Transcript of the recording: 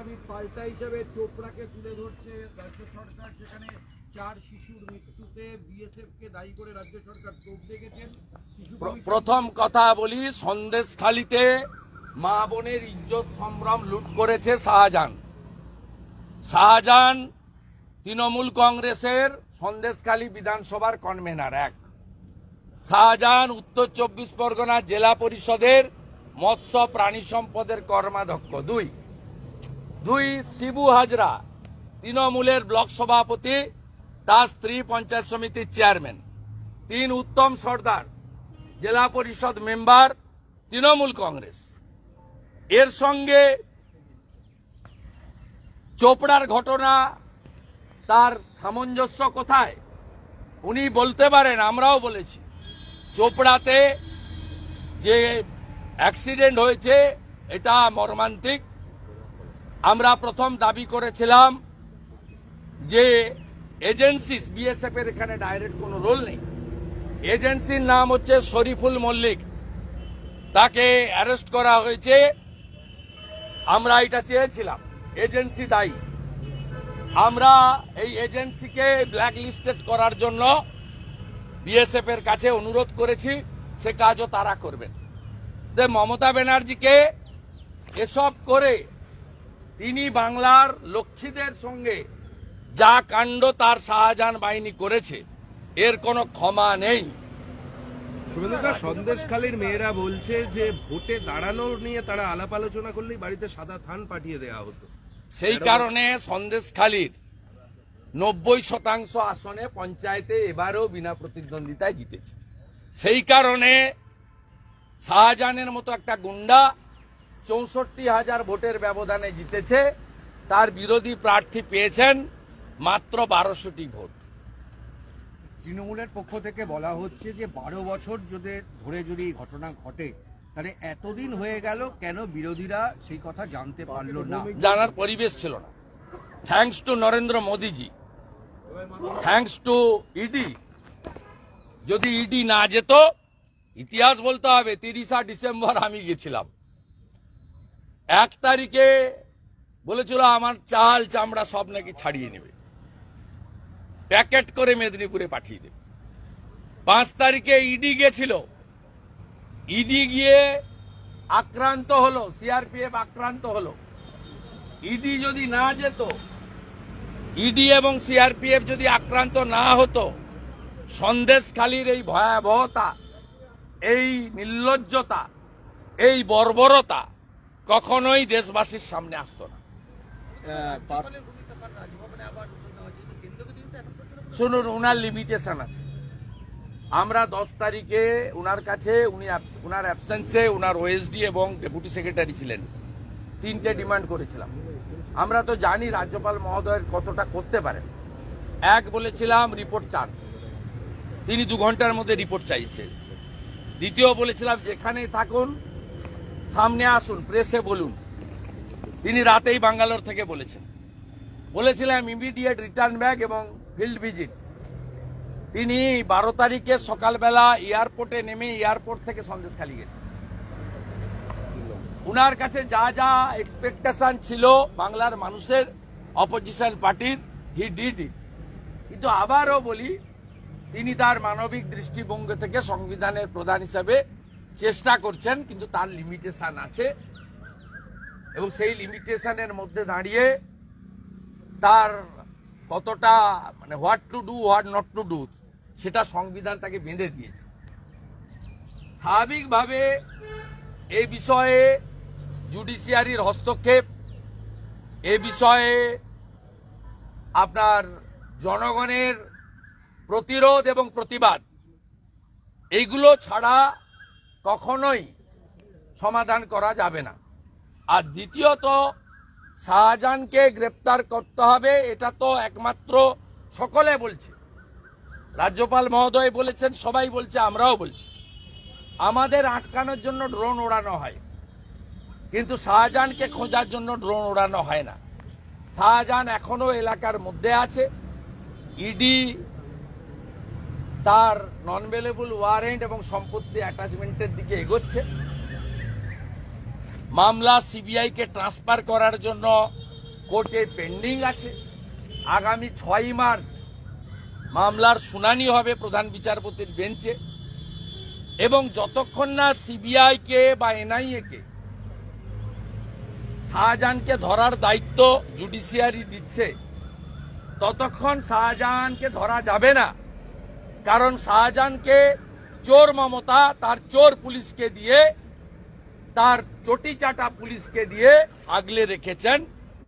আসামির পাল্টা হিসেবে চোপড়াকে তুলে ধরছে রাজ্য সরকার যেখানে চার শিশুর মৃত্যুতে বিএসএফ কে দায়ী করে রাজ্য সরকার চোখ দেখেছেন। প্রথম কথা বলি সন্দেশখালিতে মা বোনের ইজ্জত সম্ভ্রম লুট করেছে শাহজাহান। শাহজাহান তৃণমূল কংগ্রেসের সন্দেশখালী বিধানসভার কনভেনার এক। শাহজাহান উত্তর চব্বিশ পরগনা জেলা পরিষদের মৎস্য প্রাণী সম্পদের কর্মাধ্যক্ষ দুই। দুই শিবু হাজরা, তৃণমূলের ব্লক সভাপতি, তার স্ত্রী পঞ্চায়েত সমিতির চেয়ারম্যান। তিন উত্তম সর্দার, জেলা পরিষদ মেম্বার, তৃণমূল কংগ্রেস। এর সঙ্গে চোপড়ার ঘটনা, তার সামঞ্জস্য কোথায়? উনি বলতে পারেন, আমরাও বলেছি। চোপড়াতে যে অ্যাক্সিডেন্ট হয়েছে, এটা মর্মান্তিক। আমরা প্রথম দাবি করেছিলাম যে এজেন্সি বিএসএফ এর এখানে ডাইরেক্ট কোনো রোল নেই। এজেন্সির নাম হচ্ছে শরীফুল মল্লিক। তাকে অ্যারেস্ট করা হয়েছে। আমরা এটা চেয়েছিলাম। এজেন্সি দায়ী। আমরা এই এজেন্সিকে ব্ল্যাক লিস্টেড করার জন্য বিএসএফ এর কাছে অনুরোধ করেছি। সে কাজও তারা করবেন। মমতা ব্যানার্জিকে এসব করে তিনি বাংলার লক্ষ্মীদের সঙ্গে যা কাণ্ড তার শাহজাহান বাহিনী করেছে এর কোনো ক্ষমা নেই। শুভেন্দুদা সন্দেশখালীর মেয়েরা বলছে যে ভোটে দাঁড়ানোর নিয়ে তারা আলাপ আলোচনা করলেই বাড়িতে সাদা থান পাঠিয়ে দেওয়া হতো। সেই কারণে সন্দেশখালীর নব্বই শতাংশ আসনে পঞ্চায়েতে এবারেও বিনা প্রতিদ্বন্দ্বিতায় জিতেছে। সেই কারণে শাহজাহানের মতো একটা গুন্ডা চৌষট্টি হাজার ভোটের ব্যবধানে জিতেছে তার বিরোধী প্রার্থী পেয়েছেন মাত্র বারোশোটি ভোট। তৃণমূলের পক্ষ থেকে বলা হচ্ছে যে বারো বছর যদি ধরে যদি এই ঘটনা ঘটে তাহলে এতদিন হয়ে গেল কেন বিরোধীরা সেই কথা জানতে পারল না? জানার পরিবেশ ছিল না। Thanks to Narendra Modiji. Thanks to ED. যদি ইডি না যেত ইতিহাস বলতে হবে তিরিশা ডিসেম্বর আমি গেছিলাম। এক তারিখে বলেছিল আমার চাল চামড়া সব নাকি ছাড়িয়ে নেবে। প্যাকেট করে মেদিনীপুরে পাঠিয়ে দেবে। পাঁচ তারিখে ইডি গেছিল। ইডি গিয়ে আক্রান্ত হলো, সিআরপিএফ আক্রান্ত হলো। ইডি যদি না যেত, ইডি এবং সিআরপিএফ যদি আক্রান্ত না হতো, সন্দেশখালির এই ভয়াবহতা, এই নির্লজ্জতা, এই বর্বরতা কখনোই দেশবাসীর সামনে আসতো না। শুনুন উনার লিমিটেশন আছে। আমরা দশ তারিখে উনার কাছে উনি উনার অ্যাবসেন্সে উনার ওএসডি এবং ডেপুটি সেক্রেটারি ছিলেন। তিনটে ডিমান্ড করেছিলাম। আমরা তো জানি রাজ্যপাল মহোদয়ের কতটা করতে পারেন। এক বলেছিলাম রিপোর্ট চান। তিনি দু ঘণ্টার মধ্যে রিপোর্ট চাইছে। দ্বিতীয় বলেছিলাম যেখানেই থাকুন সামনে আসুন প্রেসে বলুন। তিনি রাতেই বাঙ্গালোর থেকে বলেছেন। বলেছিলাম ইমিডিয়েট রিটার্ন ব্যাক এবং ফিল্ড ভিজিট তিনি বারো তারিখে সকালবেলা এয়ারপোর্টে নেমে এয়ারপোর্ট থেকে সন্দেশ খালি গেছে উনার কাছে যা যা এক্সপেকটেশন ছিল বাংলার মানুষের অপোজিশন পার্টির হি ডিড ইট কিন্তু আবারও বলি, তিনি তার মানবিক দৃষ্টিভঙ্গি থেকে সংবিধানের প্রধান হিসাবে চেষ্টা করছেন, কিন্তু তার লিমিটেশন আছে। এবং সেই লিমিটেশনের মধ্যে দাঁড়িয়ে তার কতটা মানে what to do what not to do সেটা সংবিধান তাকে বেঁধে দিয়েছে। স্বাভাবিকভাবে এ বিষয়ে জুডিশিয়ারির হস্তক্ষেপ, এ বিষয়ে আপনার জনগণের প্রতিরোধ এবং প্রতিবাদ, এইগুলো ছাড়া কখনোই সমাধান করা যাবে না। আর দ্বিতীয়ত, শাহজাহানকে গ্রেপ্তার করতে হবে, এটা তো একমাত্র সকলে বলছে। রাজ্যপাল মহোদয় বলেছেন, সবাই বলছে, আমরাও বলছি। আমাদের আটকানোর জন্য ড্রোন ওড়ানো হয়। কিন্তু শাহজাহানকে খোঁজার জন্য ড্রোন ওড়ানো হয় না। শাহজাহান এখনও এলাকার মধ্যে আছে। ইডি তার নন ভেলেবল ওয়ারেন্ট এবং সম্পত্তি অ্যাটাচমেন্টের দিকে এগোচ্ছে। মামলা সিবিআই কে ট্রান্সফার করার জন্য কোর্টে পেন্ডিং আছে। আগামী ছয়ই মার্চ মামলার শুনানি হবে প্রধান বিচারপতির বেঞ্চে। এবং যতক্ষণ না সিবিআইকে বা এনআইএ কে শাহজাহানকে ধরার দায়িত্ব জুডিশিয়ারি দিচ্ছে, ততক্ষণ শাহজাহানকে ধরা যাবে না। কারণ শাহজাহানকে চোর মমতা, তার চোর পুলিশকে দিয়ে, তার চটি চাটা পুলিশকে দিয়ে আগলে রেখেছেন।